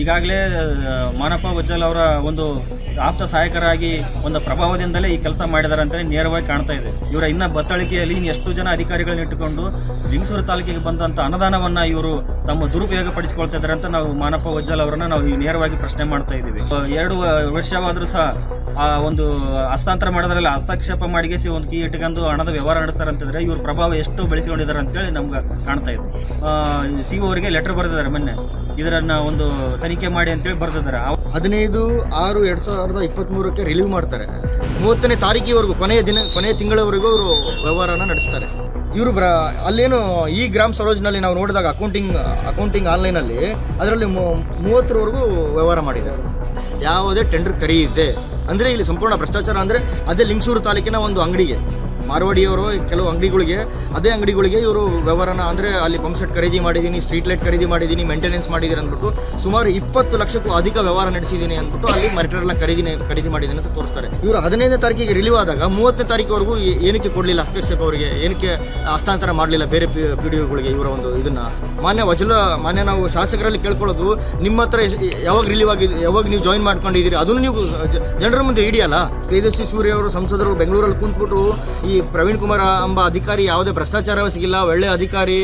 ಈಗಾಗಲೇ ಮಾನಪ್ಪ ವಜ್ಜಲ್ ಅವರ ಒಂದು ಆಪ್ತ ಸಹಾಯಕರಾಗಿ ಒಂದು ಪ್ರಭಾವದಿಂದಲೇ ಈ ಕೆಲಸ ಮಾಡಿದ್ದಾರೆ ಅಂತಲೇ ನೇರವಾಗಿ ಕಾಣ್ತಾ ಇದೆ. ಇವರ ಇನ್ನ ಬತ್ತಳಿಕೆಯಲ್ಲಿ ಇನ್ನು ಎಷ್ಟು ಜನ ಅಧಿಕಾರಿಗಳನ್ನ ಇಟ್ಟುಕೊಂಡು, ಲಿಂಗಸೂರು ತಾಲೂಕಿಗೆ ಬಂದಂತ ಅನುದಾನವನ್ನು ಇವರು ತಮ್ಮ ದುರುಪಯೋಗ ಪಡಿಸಿಕೊಳ್ತಾ ಇದ್ದಾರೆ ಅಂತ ನಾವು ಮಾನಪ್ಪ ವಜ್ಜಲ್ ಅವರನ್ನ ನಾವು ನೇರವಾಗಿ ಪ್ರಶ್ನೆ ಮಾಡ್ತಾ ಇದ್ದೀವಿ. ಎರಡು ವರ್ಷವಾದರೂ ಸಹ ಆ ಒಂದು ಹಸ್ತಾಂತರ ಮಾಡೋದ್ರಲ್ಲಿ ಹಸ್ತಕ್ಷೇಪ ಮಾಡಿಗೆಸಿ ಒಂದು ಕೀ ಇಟ್ಕೊಂಡು ಹಣದ ವ್ಯವಹಾರ ನಡೆಸ್ತಾರೆ ಅಂತಂದ್ರೆ ಇವ್ರ ಪ್ರಭಾವ ಎಷ್ಟು ಬೆಳೆಸಿಕೊಂಡಿದ್ದಾರೆ ಅಂತೇಳಿ ನಮ್ಗೆ ಕಾಣ್ತಾ ಇದೆ. ಸಿ ಅವರಿಗೆ ಲೆಟರ್ ಬರೆದಿದ್ದಾರೆ ಮೊನ್ನೆ. ಇದರನ್ನ ಒಂದು ತನಿಖೆ ಮಾಡಿ ಅಂತೇಳಿ ಬರೆದಿದ್ದಾರೆ. ಹದಿನೈದು ಆರು ಎರಡ್ ಸಾವಿರದ ಇಪ್ಪತ್ತ್ಮೂರಕ್ಕೆ ರಿಲೀವ್ ಮಾಡ್ತಾರೆ. ಮೂವತ್ತನೇ ತಾರೀಕಿವರೆಗೂ, ಕೊನೆಯ ದಿನ, ಕೊನೆಯ ತಿಂಗಳವರೆಗೂ ಅವರು ವ್ಯವಹಾರನ ನಡೆಸ್ತಾರೆ. ಇವರು ಬ್ರ, ಅಲ್ಲೇನು ಈ ಗ್ರಾಮ್ ಸರೋಜ್ನಲ್ಲಿ ನಾವು ನೋಡಿದಾಗ ಅಕೌಂಟಿಂಗ್ ಅಕೌಂಟಿಂಗ್ ಆನ್ಲೈನಲ್ಲಿ ಅದರಲ್ಲಿ ಮೂವತ್ತರವರೆಗೂ ವ್ಯವಹಾರ ಮಾಡಿದ್ದಾರೆ. ಯಾವುದೇ ಟೆಂಡರ್ ಕರೆಯಿದೆ. ಅಂದರೆ ಇಲ್ಲಿ ಸಂಪೂರ್ಣ ಭ್ರಷ್ಟಾಚಾರ ಅಂದರೆ ಅದೇ ಲಿಂಗಸೂರು ತಾಲೂಕಿನ ಒಂದು ಅಂಗಡಿಗೆ. ಮಾರ್ವಾಡಿಯವರು ಕೆಲವು ಅಂಗಡಿಗಳಿಗೆ, ಅದೇ ಅಂಗಡಿಗಳಿಗೆ ಇವರು ವ್ಯವಹಾರನ ಅಂದರೆ ಅಲ್ಲಿ ಪಂಪ್ ಸೆಟ್ ಖರೀದಿ ಮಾಡಿದ್ದೀನಿ, ಸ್ಟ್ರೀಟ್ ಲೈಟ್ ಖರೀದಿ ಮಾಡಿದ್ದೀನಿ ಮೇಂಟೆನೆನ್ಸ್ ಮಾಡಿದ್ದೀನಿ ಅಂದ್ಬಿಟ್ಟು ಸುಮಾರು ಇಪ್ಪತ್ತು ಲಕ್ಷಕ್ಕೂ ಅಧಿಕ ವ್ಯವಹಾರ ನಡೆಸಿದ್ದೀನಿ ಅಂದ್ಬಿಟ್ಟು ಅಲ್ಲಿ ಮಟೀರಿಯಲ್ನ ಖರೀದಿ ಖರೀದಿ ಮಾಡಿದ್ದೀನಿ ಅಂತ ತೋರಿಸ್ತಾರೆ. ಇವರು ಹದಿನೈದನೇ ತಾರೀಕಿಗೆ ರಿಲೀವ್ ಆದಾಗ ಮೂವತ್ತನೇ ತಾರೀಕುವರೆಗೂ ಏನಕ್ಕೆ ಕೊಡಲಿಲ್ಲ ಹಸ್ತಕ್ಷೇಪ ಅವರಿಗೆ, ಏನಕ್ಕೆ ಹಸ್ತಾಂತರ ಮಾಡಲಿಲ್ಲ ಬೇರೆ ಪಿ ಡಿ ಒಗಳಿಗೆ ಇವರ ಒಂದು ಇದನ್ನ? ಮಾನ್ಯ ವಜಲ, ಮಾನ್ಯ ನಾವು ಶಾಸಕರಲ್ಲಿ ಕೇಳ್ಕೊಳ್ಳೋದು, ನಿಮ್ಮ ಹತ್ರ ಯಾವಾಗ ರಿಲೀವ್ ಆಗಿದೆ ಯಾವಾಗ ನೀವು ಜಾಯಿನ್ ಮಾಡ್ಕೊಂಡಿದ್ದೀರಿ? ಅದನ್ನು ನೀವು, ಜನರ ಮುಂದೆ ಹಿಡಿಯಲ್ಲ. ತೇಜಸ್ವಿ ಸೂರ್ಯ ಅವರು, ಸಂಸದರು ಬೆಂಗಳೂರಲ್ಲಿ ಕುಂತ್ಬಿಟ್ಟು ಪ್ರವೀಣ್ ಕುಮಾರ್ ಎಂಬ ಅಧಿಕಾರಿ ಯಾವುದೇ ಭ್ರಷ್ಟಾಚಾರವೇ ಸಿಗಿಲ್ಲ, ಒಳ್ಳೆ ಅಧಿಕಾರಿ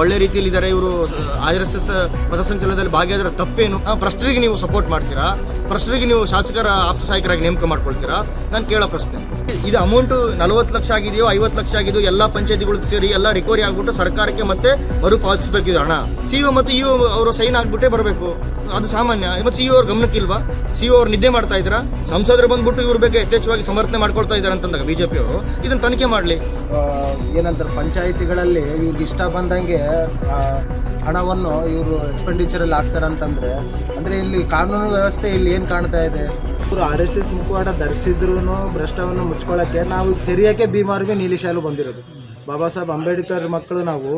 ಒಳ್ಳೆ ರೀತಿಯಲ್ಲಿ ಇದ್ದಾರೆ ಇವರು ಆರ್ ಎಸ್ ಎಸ್ ಪಥಸಂಚಲನದಲ್ಲಿ ಭಾಗಿಯಾದರೆ ತಪ್ಪೇನು? ಭ್ರಷ್ಟರಿಗೆ ನೀವು ಸಪೋರ್ಟ್ ಮಾಡ್ತೀರಾ? ಭ್ರಷ್ಟರಿಗೆ ನೀವು ಶಾಸಕರ ಆಪ್ತ ಸಹಾಯಕರಾಗಿ ನೇಮಕ ಮಾಡ್ಕೊಳ್ತೀರಾ? ನಾನು ಕೇಳೋ ಪ್ರಶ್ನೆ. ಇದು ಅಮೌಂಟು ನಲವತ್ತು ಲಕ್ಷ ಆಗಿದೆಯೋ, ಐವತ್ತು ಲಕ್ಷ ಆಗಿದೆಯೋ, ಎಲ್ಲ ಪಂಚಾಯತಿಗಳು ಸೇರಿ ಎಲ್ಲ ರಿಕವರಿ ಆಗಿಬಿಟ್ಟು ಸರ್ಕಾರಕ್ಕೆ ಮತ್ತೆ ಮರುಪಾವತಿಸಬೇಕು ಇದು ಹಣ. ಸಿ ಒ ಮತ್ತು ಇ ಅವರು ಸೈನ್ ಆಗಿಬಿಟ್ಟೇ ಬರಬೇಕು. ಅದು ಸಾಮಾನ್ಯ. ಮತ್ತು ಸಿ ಅವ್ರ ಗಮನಕ್ಕಿಲ್ವಾ? ಸಿ ಅವ್ರು ನಿದ್ದೆ ಮಾಡ್ತಾ ಇದ್ದೀರಾ? ಸಂಸದರು ಬಂದ್ಬಿಟ್ಟು ಇವ್ರ ಬಗ್ಗೆ ಯಥೇಚ್ಛವಾಗಿ ಸಮರ್ಥನೆ ಮಾಡ್ಕೊಳ್ತಾ ಇದ್ದಾರೆ ಅಂತಂದಾಗ ಬಿಜೆಪಿ ಅವರು. ಇದನ್ನ ತನಿಖೆ ಮಾಡಲಿ. ಏನಂತಾರೆ, ಪಂಚಾಯಿತಿಗಳಲ್ಲಿ ಇವ್ರಿಗೆ ಇಷ್ಟ ಬಂದಂಗೆ ಹಣವನ್ನು ಇವರು ಎಕ್ಸ್ಪೆಂಡಿಚರಲ್ಲಿ ಹಾಕ್ತಾರೆ ಅಂತಂದ್ರೆ, ಅಂದ್ರೆ ಇಲ್ಲಿ ಕಾನೂನು ವ್ಯವಸ್ಥೆ ಇಲ್ಲಿ ಏನು ಕಾಣ್ತಾ ಇದೆ? ಇವರು ಆರ್ ಎಸ್ ಎಸ್ ಮುಖವಾಡ ಧರಿಸಿದ್ರು ಭ್ರಷ್ಟವನ್ನು ಮುಚ್ಕೊಳ್ಳೋಕ್ಕೆ ನಾವು ತೆರೆಯೋಕ್ಕೆ ಭೀಮಾರ್ಗೆ ನೀಲಿ ಶಾಲು ಬಂದಿರೋದು. ಬಾಬಾ ಸಾಹೇಬ್ ಅಂಬೇಡ್ಕರ್ ಮಕ್ಕಳು ನಾವು